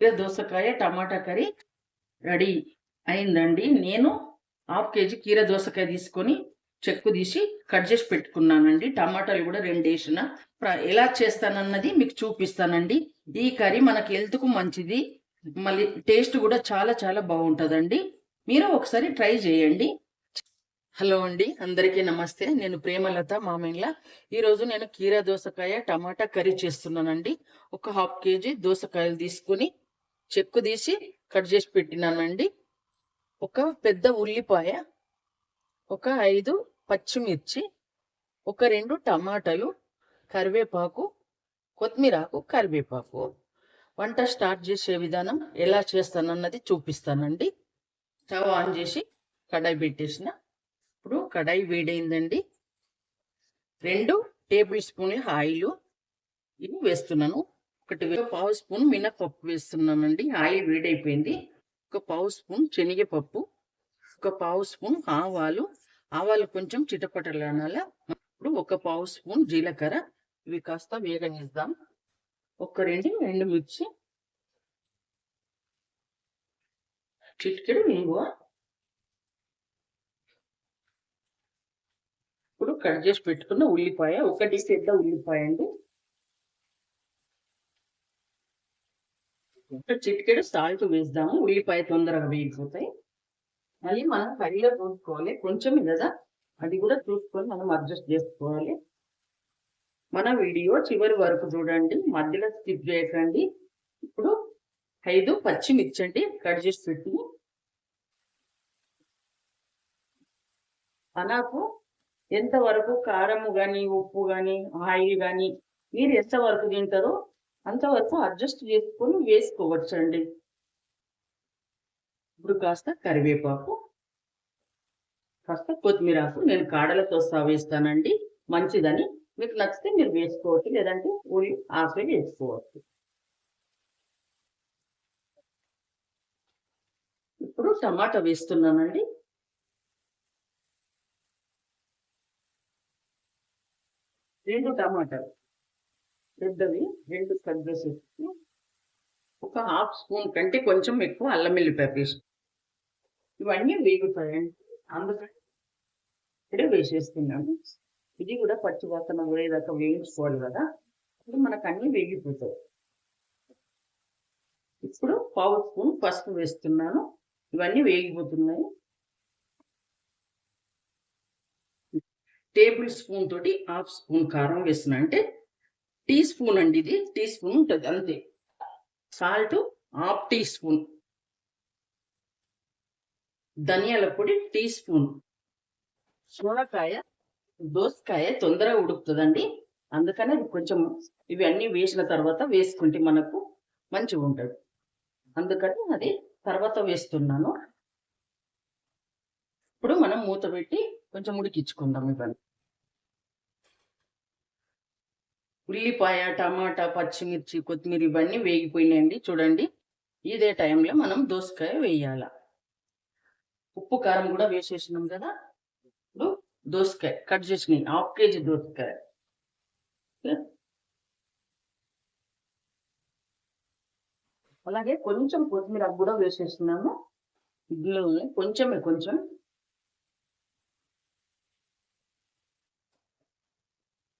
కీర దోసకాయ టమాటా curry ready అయిందండి. నేను హాఫ్ కేజీ కీర దోసకాయ తీసుకొని చెక్కు తీసి కట్ చేసి పెట్టుకున్నానండి. టమాటాలు కూడా రెండు వేసిన. ఎలా చేస్తానన్నది మీకు చూపిస్తానండి. ఈ కర్రీ మనకి హెల్త్కు మంచిది. మళ్ళీ టేస్ట్ కూడా చాలా చాలా బాగుంటుందండి. మీరు ఒకసారి ట్రై చేయండి. హలో అండి అందరికీ నమస్తే. నేను ప్రేమలత మామిన్ల ఈరోజు నేను కీరా దోసకాయ టమాటా కర్రీ చేస్తున్నానండి. ఒక హాఫ్ కేజీ దోసకాయలు తీసుకొని చెక్కు తీసి కట్ చేసి పెట్టినానండి. ఒక పెద్ద ఉల్లిపాయ ఒక ఐదు పచ్చిమిర్చి ఒక రెండు టమాటాలు కరివేపాకు కొత్తిమీరాకు కరివేపాకు. వంట స్టార్ట్ చేసే విధానం ఎలా చేస్తానన్నది చూపిస్తానండి. స్టవ్ ఆన్ చేసి కడాయి పెట్టేసిన. ఇప్పుడు కడాయి వేడైందండి. రెండు టేబుల్ స్పూన్ల ఆయిల్ ఇవి వేస్తున్నాను. ఒకటి పావు స్పూన్ మినపప్పు వేస్తున్నానండి ఆయిల్ వేడైపోయింది. ఒక పావు స్పూన్ శనగపప్పు ఒక పావు స్పూన్ ఆవాలు. ఆవాలు కొంచెం చిటపటలనాల. ఇప్పుడు ఒక పావు స్పూన్ జీలకర్ర. ఇవి కాస్త వేగనిద్దాం ఒక రెండు రెండు మిర్చి చిటికెడు ఇంగువ ఇప్పుడు కట్ చేసి పెట్టుకున్న ఉల్లిపాయ. ఒకటి పెద్ద ఉల్లిపాయ అండి. ఒక చిటికెడు సాల్ట్ వేస్తాము ఉల్లిపాయ తొందరగా వేగిపోతాయి. మళ్ళీ మనం కర్రీలో చూసుకోవాలి. కొంచెం కదా అది కూడా చూసుకొని మనం అడ్జస్ట్ చేసుకోవాలి. మన వీడియో చివరి వరకు చూడండి. మధ్యలో స్కిప్ చేయకండి. ఇప్పుడు ఐదు పచ్చిమిర్చి అండి. కట్ చేసి పెట్టి. మనకు ఎంతవరకు కారము కానీ ఉప్పు కానీ ఆయిల్ కానీ మీరు ఎంతవరకు తింటారో అంతవరకు అడ్జస్ట్ చేసుకొని వేసుకోవచ్చు అండి ఇప్పుడు కాస్త కరివేపాకు కాస్త కొత్తిమీరాకు నేను కాడలతో వేస్తానండి మంచిదని. మీకు నచ్చితే మీరు వేసుకోవచ్చు లేదంటే ఉల్లి ఆపే వేసుకోవచ్చు. ఇప్పుడు టమాటా వేస్తున్నానండి. రెండు టమాటాలు. పెద్దవి రెండు కట్ చేసేసి ఒక హాఫ్ స్పూన్ కంటే కొంచెం ఎక్కువ అల్లం వెల్లిపాయ పేస్ట్. ఇవన్నీ వేగుతాయండి అందుకని ఇప్పుడే వేసేస్తున్నాను. ఇది కూడా పచ్చి వాసన పోయేదాకా వేయించుకోవాలి కదా. ఇప్పుడు మనకు అన్నీ వేగిపోతాయి. ఇప్పుడు పావు స్పూన్ పసుపు వేస్తున్నాను. ఇవన్నీ వేగిపోతున్నాయి. టేబుల్ స్పూన్ తోటి హాఫ్ స్పూన్ కారం వేస్తున్నా అంటే టీ స్పూన్ అండి ఇది. టీ స్పూన్ ఉంటుంది అంతే. Salt half tea spoon. ధనియాల పొడి టీ స్పూన్. సోరకాయ దోసకాయ తొందరగా ఉడుకుతుందండి. అందుకనే అది కొంచెం ఇవి వేసిన తర్వాత వేసుకుంటే మనకు మంచిగా ఉంటుంది. అందుకని అది తర్వాత వేస్తున్నాను. ఇప్పుడు మనం మూత పెట్టి కొంచెం ఉడికించుకుందాం ఇవన్నీ. ఉల్లిపాయ టమాటా పచ్చిమిర్చి కొత్తిమీర ఇవన్నీ వేగిపోయినాయండి. చూడండి. ఇదే టైంలో మనం దోసకాయ వేయాల. ఉప్పు కారం కూడా వేసేసినాం కదా. ఇప్పుడు దోసకాయ కట్ చేసినాయి. హాఫ్ కేజీ దోసకాయ. అలాగే కొంచెం కొత్తిమీర కూడా వేసేస్తున్నాము. ఇందులో కొంచెమే కొంచెం.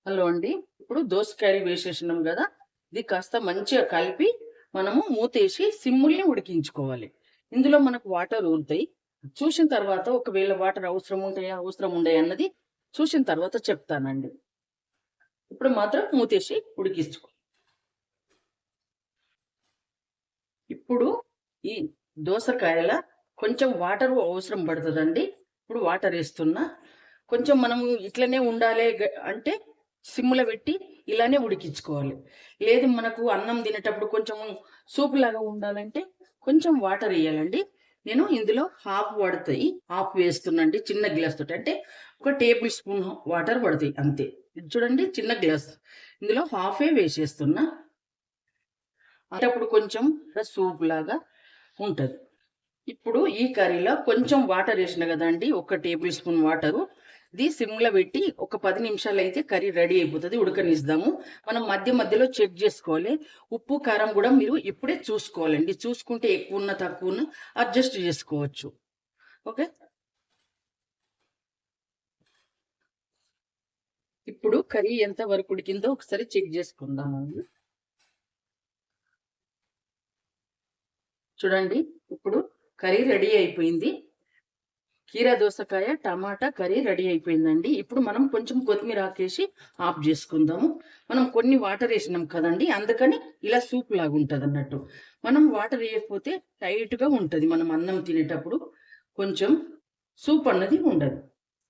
హలో అండి. ఇప్పుడు దోసకాయలు వేసేసినాం కదా ఇది కాస్త మంచిగా కలిపి మనము మూతేసి సిమ్ముల్ని ఉడికించుకోవాలి. ఇందులో మనకు వాటర్ ఊరుతాయి చూసిన తర్వాత ఒకవేళ వాటర్ అవసరం ఉంటాయా అవసరం ఉండయా అన్నది చూసిన తర్వాత చెప్తానండి. ఇప్పుడు మాత్రం మూతేసి ఉడికించుకో. ఇప్పుడు ఈ దోసకాయల కొంచెం వాటర్ అవసరం పడుతుందండి. ఇప్పుడు వాటర్ వేస్తున్నా కొంచెం మనము ఇట్లనే ఉండాలి అంటే సిమ్ములో పెట్టి ఇలానే ఉడికించుకోవాలి. లేదు మనకు అన్నం తినేటప్పుడు కొంచెం సూప్ లాగా ఉండాలంటే కొంచెం వాటర్ వేయాలండి. నేను ఇందులో హాఫ్ పడతాయి. హాఫ్ వేస్తున్నాండి చిన్న గ్లాస్ తోటి. అంటే ఒక టేబుల్ స్పూన్ వాటర్ పడతాయి అంతే. ఇది చూడండి చిన్న గ్లాస్. ఇందులో హాఫే వేసేస్తున్నా. అంటే అప్పుడు కొంచెం సూప్ లాగా ఉంటుంది. ఇప్పుడు ఈ కర్రీలో కొంచెం వాటర్ వేసిన కదండి ఒక టేబుల్ స్పూన్ వాటరు. ఇది సిమ్లో పెట్టి ఒక పది నిమిషాలు అయితే కర్రీ రెడీ అయిపోతుంది ఉడకనిస్తాము. మనం మధ్య మధ్యలో చెక్ చేసుకోవాలి. ఉప్పు కారం కూడా మీరు ఇప్పుడే చూసుకోవాలండి. చూసుకుంటే ఎక్కువ ఉన్న తక్కువ ఉన్న అడ్జస్ట్ చేసుకోవచ్చు. ఓకే? ఇప్పుడు కర్రీ ఎంత వరకు ఉడికిందో ఒకసారి చెక్ చేసుకుందాము చూడండి ఇప్పుడు కర్రీ రెడీ అయిపోయింది. కీరా దోసకాయ టమాటా కర్రీ రెడీ అయిపోయిందండి. ఇప్పుడు మనం కొంచెం కొత్తిమీర ఆకేసి ఆఫ్ చేసుకుందాము. మనం కొన్ని వాటర్ వేసినాం కదండి అందుకని ఇలా సూప్ లాగా ఉంటుంది అన్నట్టు. మనం వాటర్ వేయకపోతే టైట్గా ఉంటుంది మనం అన్నం తినేటప్పుడు కొంచెం సూప్ అన్నది ఉండదు.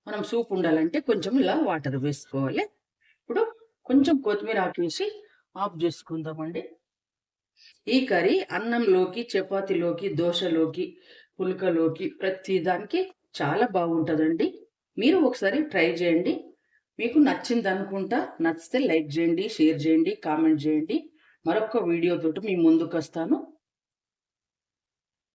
మనం సూప్ ఉండాలంటే కొంచెం ఇలా వాటర్ వేసుకోవాలి. ఇప్పుడు కొంచెం కొత్తిమీర ఆకేసి ఆఫ్ చేసుకుందామండి. ఈ కర్రీ అన్నంలోకి చపాతీలోకి దోశలోకి పుల్కలోకి ప్రతి దానికి చాలా బాగుంటుందండి. మీరు ఒకసారి ట్రై చేయండి. మీకు నచ్చింది అనుకుంటా నచ్చితే లైక్ చేయండి షేర్ చేయండి కామెంట్ చేయండి. మరొక వీడియోతో మీ ముందుకు వస్తాను